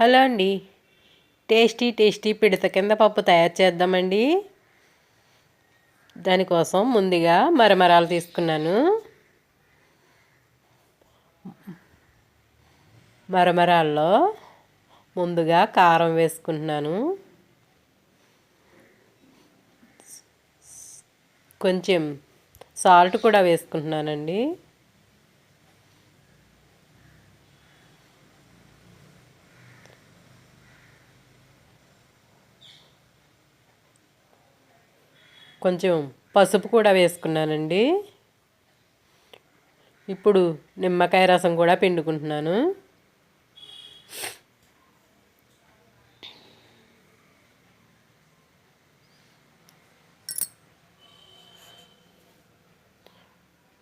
Hello అండి. Tasty tasty పిడత కింద పప్పు తయారు చేద్దామండి. దానికోసం ముందుగా మరమరాలు తీసుకున్నాను. మరమరాల్లో ముందుగా కారం వేసుకుంటున్నాను. కొంచెం సాల్ట్ కూడా వేసుకుంటున్నానండి. కొంచెం పసుపు కూడా వేసుకున్నానండి. ఇప్పుడు నిమ్మకాయ రసం కూడా పిండుకుంటున్నాను.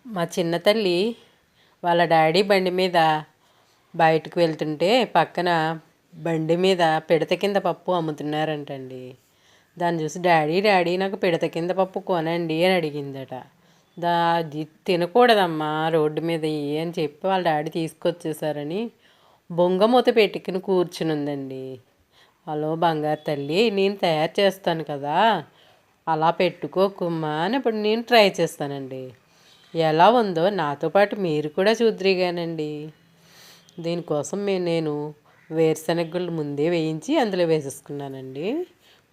మా చిన్న తల్లి వాళ్ళ డాడీ బండి మీద బయటకు వెళ్తుంటే పక్కన బండి మీద పిడత కింద పప్పు అమ్ముతున్నారంటండి. దాన్ని చూసి డాడీ డాడీ నాకు పిడత కింద పప్పు కొనండి అని అడిగిందట. దా అది తినకూడదమ్మా రోడ్డు మీద అని చెప్పి వాళ్ళ డాడీ తీసుకొచ్చేసారని బొంగమూత పెట్టుకుని కూర్చుని ఉందండి హలో బంగారు తల్లి నేను తయారు చేస్తాను కదా అలా పెట్టుకోకుమ్మా అని ఇప్పుడు నేను ట్రై చేస్తానండి. ఎలా ఉందో నాతో పాటు మీరు కూడా చూద్దరిగానండి. దీనికోసం నేను వేరుశనగలు ముందే వేయించి అందులో వేసేసుకున్నానండి.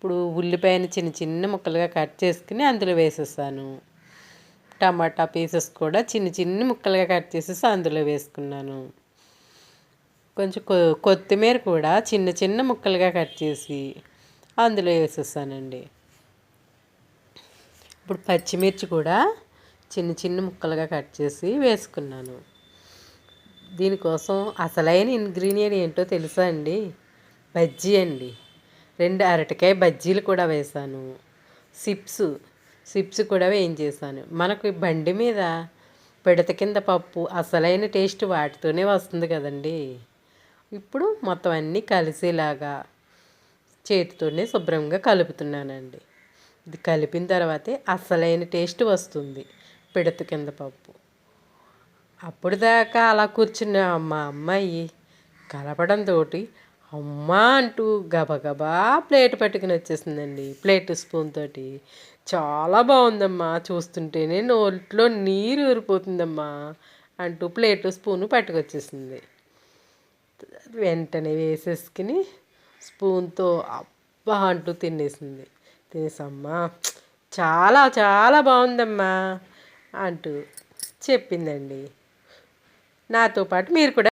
ఇప్పుడు ఉల్లిపాయని చిన్న చిన్న ముక్కలుగా కట్ చేసుకుని అందులో వేసేసాను. టమాటా పీసెస్ కూడా చిన్న చిన్న ముక్కలుగా కట్ చేసేసి అందులో వేసుకున్నాను. కొంచెం కొత్తిమీర కూడా చిన్న చిన్న ముక్కలుగా కట్ చేసి అందులో వేసేసానండి. ఇప్పుడు పచ్చిమిర్చి కూడా చిన్న చిన్న ముక్కలుగా కట్ చేసి వేసుకున్నాను. దీనికోసం అసలైన ఇంగ్రీడియంట్ ఏంటో తెలుసా అండి? బజ్జీ అండి. రెండు అరటికాయ బజ్జీలు కూడా వేసాను. సిప్స్ సిప్స్ కూడా వేయించేసాను. మనకు బండి మీద పిడత కింద పప్పు అసలైన టేస్ట్ వాటితోనే వస్తుంది కదండి. ఇప్పుడు మొత్తం అన్నీ కలిసేలాగా చేతితోనే శుభ్రంగా కలుపుతున్నానండి. ఇది కలిపిన తర్వాతే అసలైన టేస్ట్ వస్తుంది పిడత కింద పప్పు. అప్పుడు దాకా అలా కూర్చున్న మా అమ్మాయి కలపడంతో అమ్మా అంటూ గబగబా ప్లేట్ పట్టుకుని వచ్చేసిందండి. ప్లేట్ స్పూన్ తోటి. చాలా బాగుందమ్మా. చూస్తుంటేనే నోట్లో నీరు ఊరిపోతుందమ్మా అంటూ ప్లేట్ స్పూను పట్టుకొచ్చేసింది. వెంటనే వేసేసుకుని స్పూన్తో అబ్బా అంటూ తినేసింది. తినేసమ్మా చాలా చాలా బాగుందమ్మా అంటూ చెప్పిందండి. నాతో పాటు మీరు కూడా